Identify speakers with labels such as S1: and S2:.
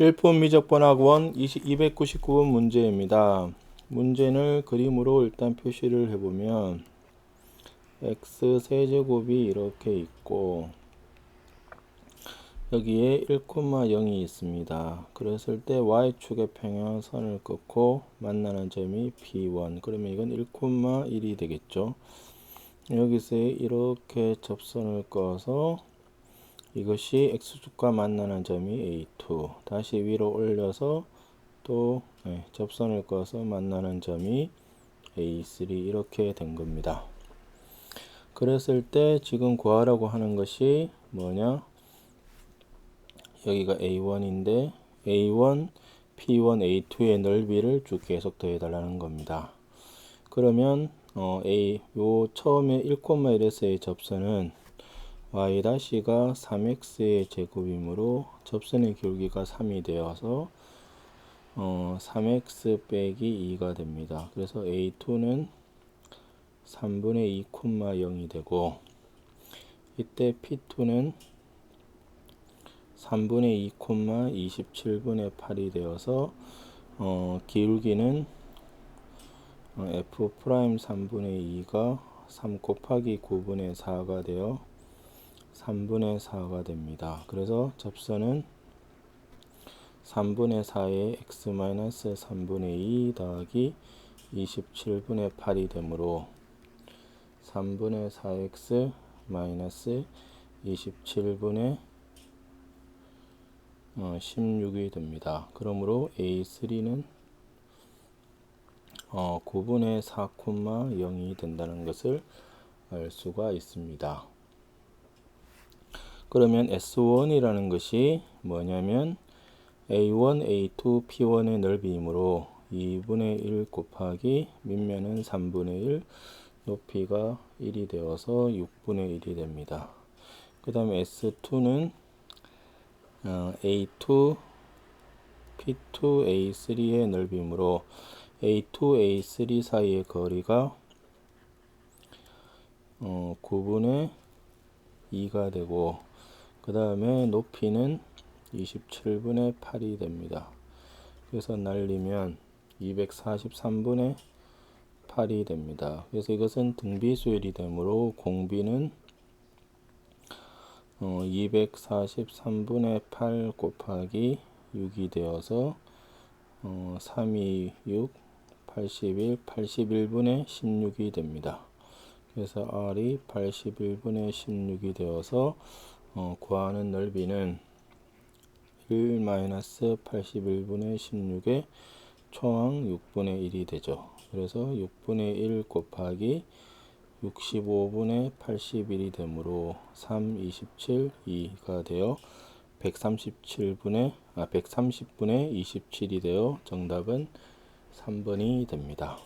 S1: 1품 미적번학원 299번 문제입니다. 문제를 그림으로 일단 표시를 해보면 x 세제곱이 이렇게 있고 여기에 1,0이 있습니다. 그랬을 때 y축의 평행선을 긋고 만나는 점이 P1 그러면 이건 1,1이 되겠죠. 여기서 이렇게 접선을 꺼서 이것이 x축과 만나는 점이 A2 다시 위로 올려서 또 네, 접선을 꺼서 만나는 점이 A3 이렇게 된 겁니다. 그랬을 때 지금 구하라고 하는 것이 뭐냐 여기가 A1인데 A1, P1, A2의 넓이를 쭉 계속 더해 달라는 겁니다. 그러면 어, A 요 처음에 1,1에서의 접선은 y-가 3x의 제곱이므로 접선의 기울기가 3이 되어서 어, 3x 빼기 2가 됩니다. 그래서 a2는 3분의 2,0이 되고 이때 p2는 3분의 2, 27분의 8이 되어서 어, 기울기는 어, f 프라임 3분의 2가 3 곱하기 9분의 4가 되어 3분의 4가 됩니다. 그래서 접선은 3분의 4에 x-3분의 2 더하기 27분의 8이 되므로 3분의 4x 마이너스 27분의 16이 됩니다. 그러므로 A3는 어, 9분의 4,0이 된다는 것을 알 수가 있습니다. 그러면 S1이라는 것이 뭐냐면 A1, A2, P1의 넓이이므로 2분의 1 곱하기 밑면은 3분의 1 높이가 1이 되어서 6분의 1이 됩니다. 그 다음에 S2는 어, A2, P2, A3의 넓이이므로 A2, A3 사이의 거리가 어, 9분의 2가 되고 그 다음에 높이는 27분의 8이 됩니다. 그래서 날리면 243분의 8이 됩니다. 그래서 이것은 등비수열이 되므로 공비는 어, 243분의 8 곱하기 6이 되어서 어, 3, 2, 6, 81, 81분의 16이 됩니다. 그래서 R이 81분의 16이 되어서 어, 구하는 넓이는 1-81분의 16의 초항 6분의 1이 되죠. 그래서 6분의 1 곱하기 65분의 81이 되므로 3, 27, 2가 되어 137분의 아 130분의 27이 되어 정답은 3번이 됩니다.